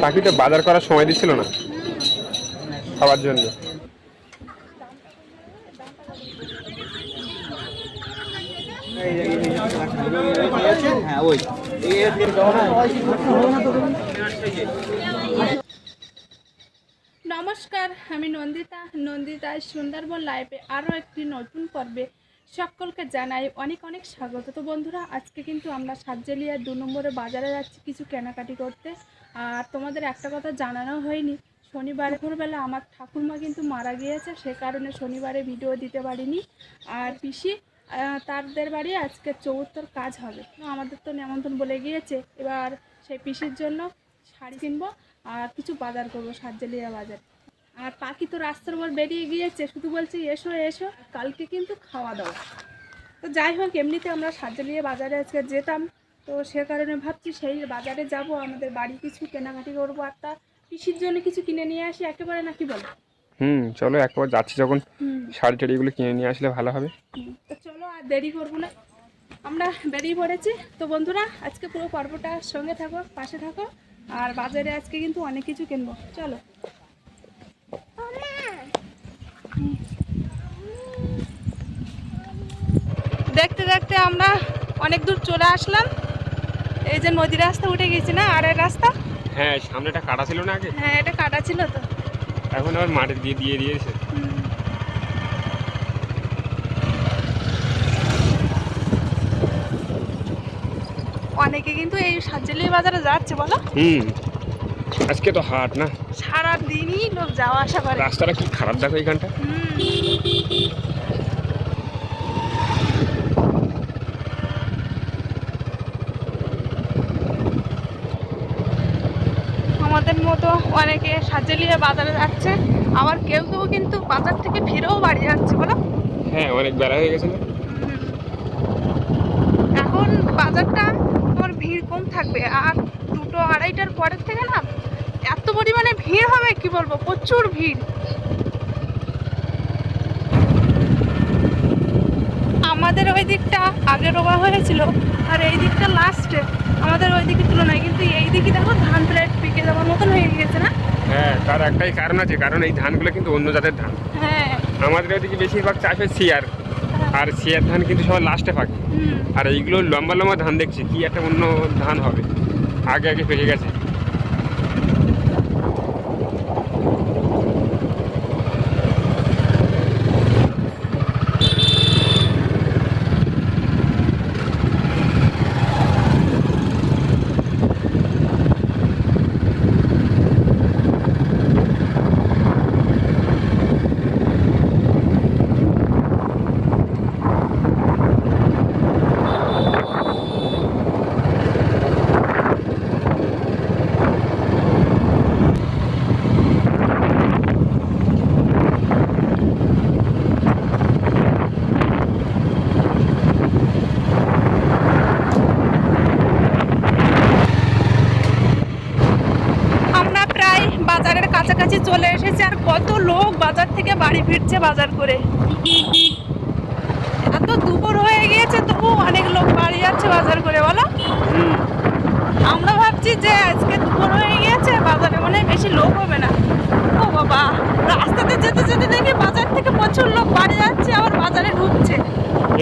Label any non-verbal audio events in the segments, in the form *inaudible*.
পাখিটা বাজার করার সময় দিচ্ছিল না? খাওয়ার জন্য। নমস্কার, আমি নন্দিতা। নন্দিতা সুন্দরবন লাইফে আরও একটি নতুন পর্বে সকলকে জানাই অনেক অনেক স্বাগত। তো বন্ধুরা, আজকে কিন্তু আমরা সাতজেলিয়া দু নম্বরে বাজারে যাচ্ছি কিছু কেনাকাটি করতে। আর তোমাদের একটা কথা জানানো হয়নি, শনিবার ভোরবেলা আমার ঠাকুরমা কিন্তু মারা গিয়েছে, সে কারণে শনিবারে ভিডিও দিতে পারিনি। আর পিসি তাদের বাড়ি আজকে চৌত্তর কাজ হবে। আমাদের তো নেমন্তন্ন বলে গিয়েছে, এবার সেই পিসির জন্য শাড়ি কিনবো আর কিছু বাজার করব সাতজেলিয়া বাজার। আর পাখি তো রাস্তার উপর বেরিয়ে গিয়েছে শুধু বলছে এসো এসো। কালকে কিন্তু খাওয়া দাওয়া। তো যাই হোক এমনিতে আমরা সাতজেলিয়া বাজারে আজকে যেতাম। তো সে কারণে ভাবছি সেই বাজারে যাব আমাদের বাড়ি কিছু কেনাকাটি করব। একটা পিসির জন্য কিছু কিনে নিয়ে আসি একেবারে নাকি বলো? হুম চলো একবার যাচ্ছি যখন। শাড়ি টাড়িগুলো কিনে নিয়ে আসলে ভালো হবে। তো চলো আর দেরি করব না। আমরা বেরিয়ে পড়েছি। তো বন্ধুরা আজকে পুরো পর্বটা সঙ্গে থাকো পাশে থাকো। আর বাজারে আজকে কিন্তু অনেক কিছু কিনবো। চলো। দেখতে দেখতে আমরা অনেক দূর চলে আসলাম। এই যে নদী রাস্তা উঠে গেছি না আর এই রাস্তা? হ্যাঁ সামনেটা কাটা ছিল না আগে? হ্যাঁ এটা কাটা ছিল তো। এখন আবার মাটি দিয়ে দিয়ে দিয়েছে। অনেকে কিন্তু এই সাতজেলি বাজারে যাচ্ছে বলো। হুম। আজকে তো হাট না? সারা দিনই লোক যাওয়া আসা করে। রাস্তাটা কি খারাপ দেখো এইখানটা? আমাদের মতো অনেকে সাজেলিয়ে বাজারে যাচ্ছে আবার কেউ কেউ কিন্তু বাজার থেকে ফিরেও বাড়ি যাচ্ছে বলো। হ্যাঁ অনেক বেলা হয়ে গেছে এখন বাজারটা তোমার ভিড় কম থাকবে আর দুটো আড়াইটার পরের থেকে না পরিমাণে ভিড় হবে কি বলব? প্রচুর ভিড়। আমাদের ওই দিকটা আগে রোয়া হয়েছিল আর এই দিকটা লাস্টে আমাদের ওই দিকের তুলনায় কিন্তু এই দিকে দেখো ধান প্রায় পিকে যাওয়ার মতন হয়ে গিয়েছে না? হ্যাঁ তার একটাই কারণ আছে কারণ এই ধানগুলো কিন্তু অন্য জাতের ধান। হ্যাঁ। আমাদের ওইদিকে বেশিরভাগ চাষ হয় সিয়ার। আর সিয়ার ধান কিন্তু সবার লাস্টে পাকে। আর এইগুলো লম্বা লম্বা ধান দেখছি কি একটা অন্য ধান হবে। আগে আগে পেকে গেছে আমরা প্রায় বাজারের কাছাকাছি চলে এসেছি আর কত লোক বাজার থেকে বাড়ি ফিরছে বাজার করে। এত দুপুর হয়ে গিয়েছে তবু অনেক লোক বাড়ি যাচ্ছে বাজার করে বলো? হুম আমরা ভাবছি যে আজকে দুপুর হয়ে গিয়েছে বাজারে মনে বেশি লোক হবে না। ও বাবা রাস্তাতে যেতে যেতে দেখি বাজার থেকে প্রচুর লোক বাড়ি যাচ্ছে আবার বাজারে ঢুকছে।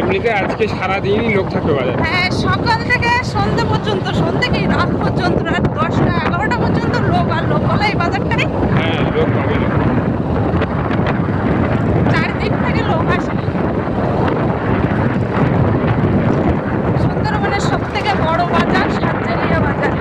এমনিতে আজকে সারাদিনই লোক থাকবে বাজারে? হ্যাঁ সকাল থেকে সন্ধ্যে পর্যন্ত সন্ধ্যে কি রাত পর্যন্ত রাত দশটা এগারোটা পর্যন্ত লোক আর লোক হলো এই বাজারটারে হ্যাঁ লোক পাবে না চারদিক থেকে লোক আসে সুন্দরবনের সব থেকে বড় বাজার সাতজালিয়া বাজার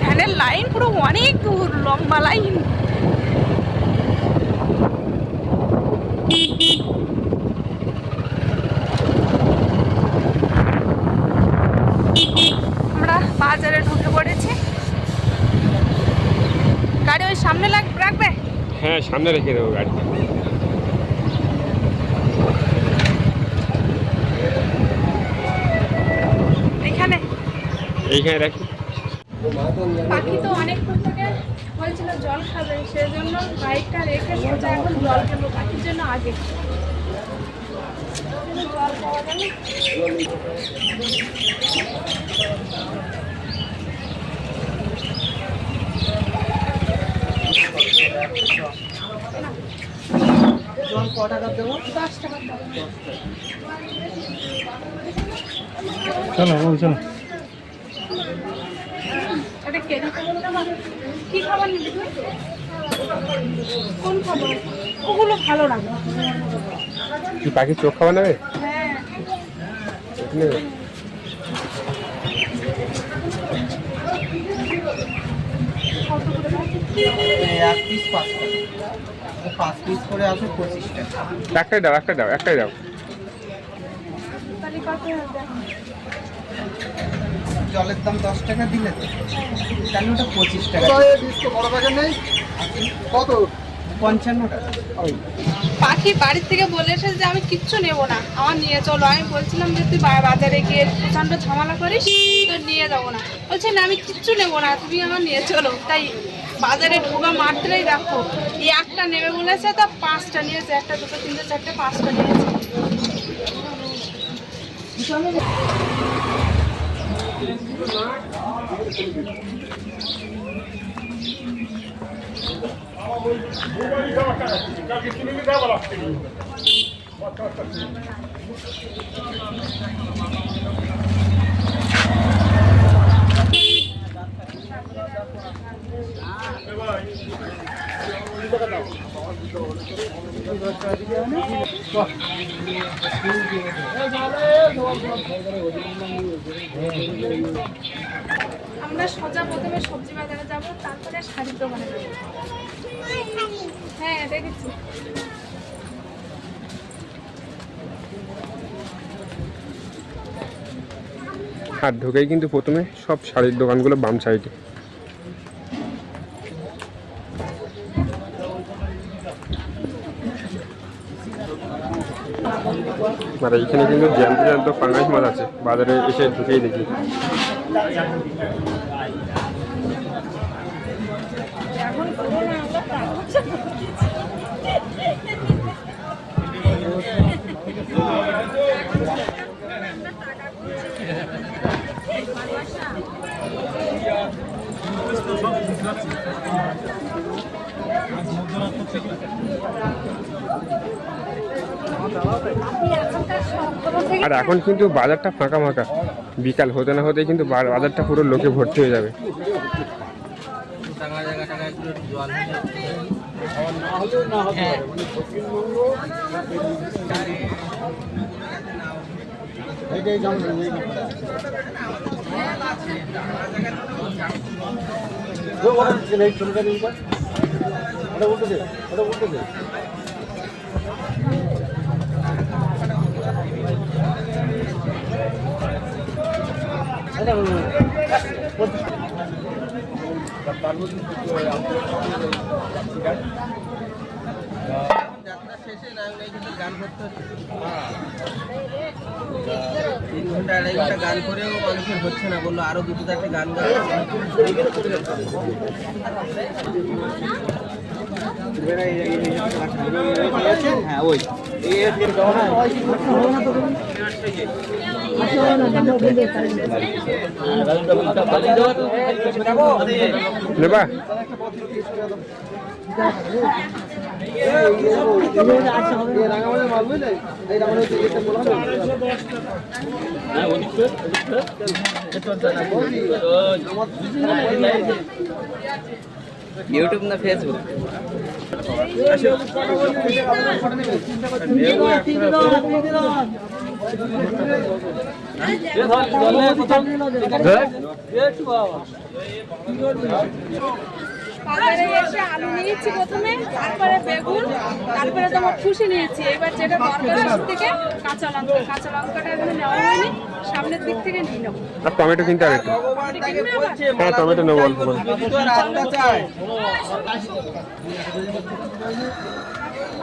ভ্যানের লাইন পুরো অনেক দূর লম্বা লাইন আমরা বাজারে ঢুকে পড়েছি গাড়ি ওই সামনে লাগ রাখবে? হ্যাঁ সামনে রেখে দেবো গাড়ি। এখানে এইখানে রাখি। পাখি তো অনেকক্ষণ থেকে বলছিল জল খাবে সেজন্য বাইকটা রেখে সোজা এখন জল খাব পাখির জন্য আগে। জল পাওয়া যাবে। ক টাকা দেবো। দশ টাকা। চলো বাবু চলো। এটা কি খাবার নিবি তুই? কোন খাবার? ওগুলো ভালো লাগে কি পাখির চোখ খাওয়া নেবে? হ্যাঁ। কত? এক পিস পাঁচ টাকা। পাঁচ পিস করে আছে পঁচিশ টাকা। একটাই দাও একটাই দাও একটাই দাও। জলের দাম দশ টাকা দিলে তো। তাহলে ওটা পঁচিশ টাকা। কত? পঞ্চান্ন টাকা। পাখি বাড়ির থেকে বলে এসেছে যে আমি কিচ্ছু নেব না। আমার নিয়ে চলো। আমি বলছিলাম যে তুই বাজারে গিয়ে প্রচণ্ড ঝামেলা করিস তো নিয়ে যাব না। বলছে না আমি কিচ্ছু নেব না। তুমি আমার নিয়ে চলো। তাই বাজারে ঢোকা মাত্রই দেখো। এই একটা নেবে বলেছে, তা পাঁচটা নিয়েছে, একটা দুটো, তিনটে, চারটে, পাঁচটা নিয়েছে। আমরা সোজা প্রথমে সবজি বাজারে যাব, তারপরে শাড়ির দোকানে হ্যাঁ দেখেছি। আর ঢুকেই কিন্তু প্রথমে সব শাড়ির দোকানগুলো বাম সাইডে। আর এইখানে কিন্তু জ্যান্ত জ্যান্ত পাঙ্গাস মাছ আছে। বাজারে এসে ঢুকেই দেখি। *laughs* *laughs* আর এখন কিন্তু বাজারটা ফাঁকা ফাঁকা। বিকাল হতে না হতে কিন্তু বাজারটা পুরো লোকে ভর্তি হয়ে যাবে। যাত্রা শেষে গান করতে তিন ঘণ্টা আড়াই ঘণ্টা গান করেও মানুষের হচ্ছে না বলল আরও দুটো চারটে গান গাও হ্যাঁ ওই। নেবা ইউটিউব না ফেসবুক বাজারে এসে আলু নিয়েছি প্রথমে তারপরে বেগুন তারপরে তোমার খুশি নিয়েছি। এবার যেটা দরকার সব থেকে কাঁচা লঙ্কা। কাঁচা লঙ্কাটা এখানে নেওয়া হয়নি সামনের দিক থেকে নিয়ে নেব আর টমেটো কিনতে হবে হ্যাঁ টমেটো নেব অল্প করে।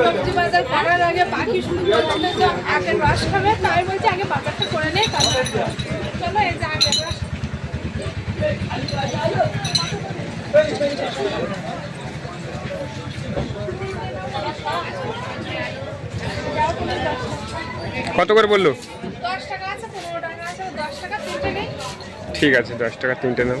সবজি বাজার করার আগে পাখি শুরু যে আগে রস খাবে তাই বলছে আগে বাজারটা করে নেই তারপর চলো এই যে আগে। কত করে বলল? ঠিক আছে দশ টাকা তিনটে নাও।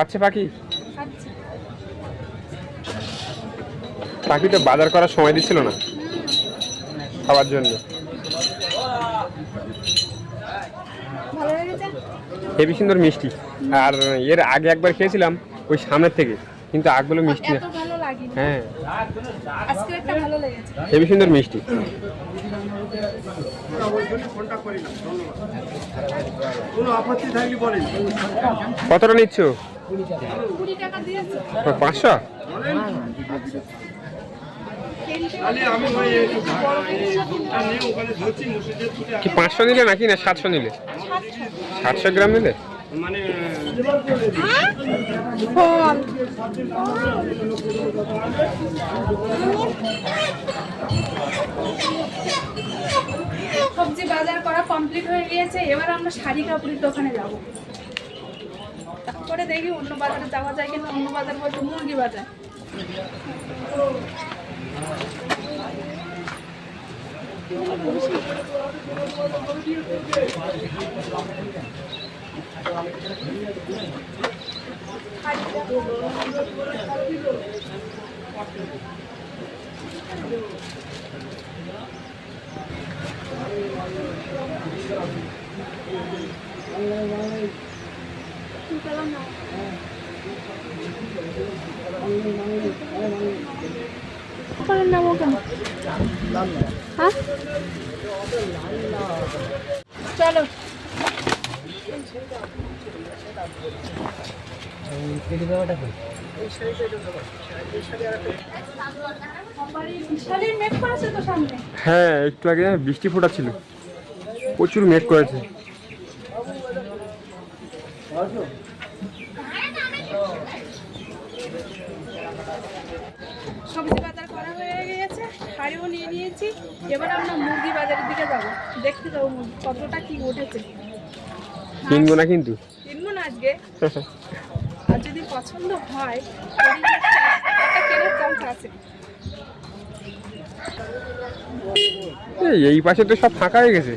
খাচ্ছে পাখি? পাখি তো বাজার করার সময় দিচ্ছিল না? খাওয়ার জন্য। হেবি সুন্দর মিষ্টি। আর এর আগে একবার খেয়েছিলাম ওই সামনের থেকে। কিন্তু আগগুলো মিষ্টি না। হ্যাঁ। হেবি সুন্দর মিষ্টি। কতটা নিচ্ছ? পাঁচশো? কি পাঁচশো নিলে নাকি না সাতশো নিলে? সাতশো গ্রাম নিলে? মানে সবজি বাজার করা কমপ্লিট হয়ে গিয়েছে এবার আমরা শাড়ি কাপড়ের দোকানে যাব। তারপরে দেখি অন্য বাজারে যাওয়া যায় কিনা অন্য বাজার বলতে মুরগি বাজার হ্যাঁ? হ্যাঁ একটু আগে বৃষ্টি ফোটা ছিল প্রচুর মেঘ করেছে সবজি বাজার করা হয়ে গিয়েছে শাড়িও নিয়ে নিয়েছি এবার আমরা মুরগি বাজারের দিকে যাব। দেখতে যাব মুরগি কতটা কি উঠেছে। কিনবো না কিন্তু? কিনবো না আজকে। *laughs* আর যদি পছন্দ হয় কেনার চান্স আছে। এই, পাশে তো সব ফাঁকা হয়ে গেছে।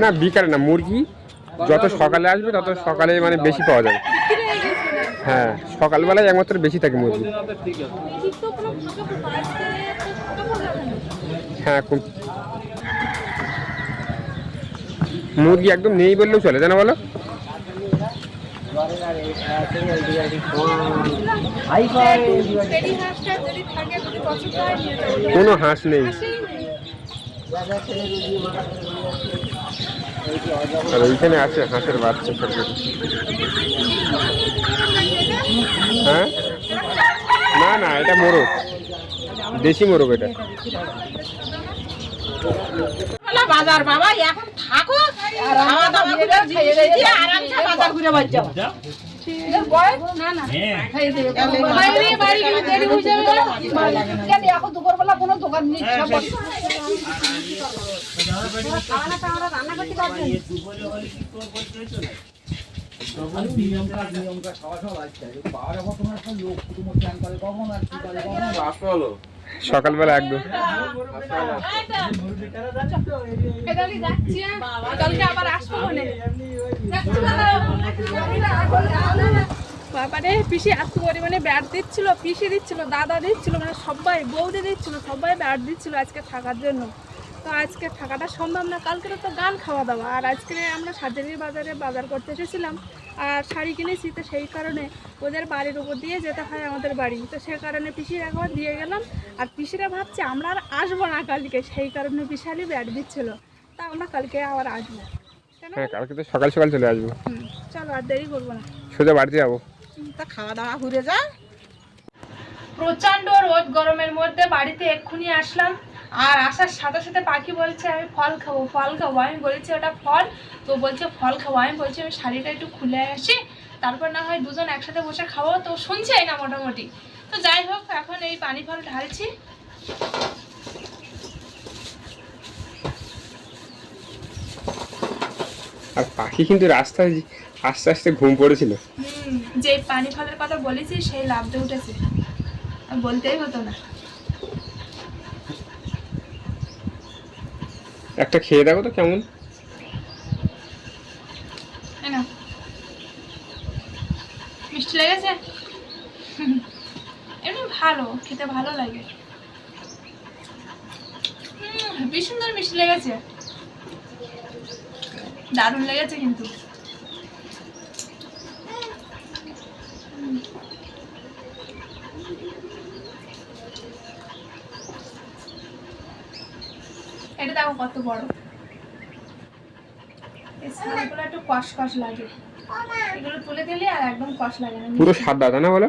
না বিকালে না মুরগি যত সকালে আসবে তত সকালে মানে বেশি পাওয়া যাবে। হয়ে, সকালবেলায় একমাত্র বেশি থাকে মুরগি? হ্যাঁ মুরগি একদম নেই বললেও চলে জানো বলো কোনো হাঁস নেই আর ওইখানে আছে হাঁসের বাচ্চা। হ্যাঁ? না না এটা মোরগ। দেশি মোরগ এটা। বাজার বাবা এখন থাকো খাওয়া দাওয়া করে আরামসে বাজার ঘুরে বাড়ি যাও। না না বাইরে বাড়ি গেলে দেরি যাবে কেন এখন দুপুরবেলা কোনো দোকান নেই সব বন্ধ। খাওয়া না খাওয়া রান্না করতে পারবেন সকালবেলা একদম। হ্যাঁ। কালকে আবার আসব বাবারে পিসি এত পরিমাণে ব্যাট দিচ্ছিল পিসি দিচ্ছিল দাদা দিচ্ছিল মানে সবাই বৌদি দিচ্ছিল সবাই ব্যাট দিচ্ছিল আজকে থাকার জন্য। তো আজকে থাকাটা সম্ভব না। কালকে তো গান খাওয়া দাওয়া। আর আজকে আমরা সাজারির বাজারে বাজার করতে এসেছিলাম। আর শাড়ি কিনেছি তো সেই কারণে ওদের বাড়ির উপর দিয়ে যেতে হয় আমাদের বাড়ি। তো সে কারণে পিসির একবার দিয়ে গেলাম। আর পিসিরা ভাবছে আমরা আর আসব না কালকে। সেই কারণে বিশালই ব্যাট দিচ্ছিল। তা আমরা কালকে আবার আসব। কেন? হ্যাঁ কালকে তো সকাল সকাল চলে আসব। চলো আর দেরি করব না। সোজা বাড়িতে যাব। তা খাওয়া দাওয়া ঘুরে যা। প্রচণ্ড রোদ গরমের মধ্যে বাড়িতে এক্ষুনি আসলাম। আর আসার সাথে সাথে পাখি বলছে আমি ফল খাব ফল খাব। আমি বলেছি ওটা ফল। তো বলছে ফল খাব। আমি বলছি আমি শাড়িটা একটু খুলে আসি তারপর না হয় দুজন একসাথে বসে খাব। তো শুনছেই না মোটামুটি। তো যাই হোক এখন এই পানি ফল ঢালছি। আর পাখি কিন্তু রাস্তায় আস্তে আস্তে ঘুম পড়েছিল। যে পানি ফলের কথা বলেছি সেই লাভটা উঠেছে। বলতেই হতো না। একটা খেয়ে দেখো তো কেমন। মিষ্টি লেগেছে? এমনি ভালো, খেতে ভালো লাগে। হেবি সুন্দর মিষ্টি লেগেছে। দারুণ লেগেছে কিন্তু। দেখো কত বড়। এগুলো একটু কষ কষ লাগে। এগুলো তুলে দিলে আর একদম কষ লাগে না। পুরো সাদা না বলো?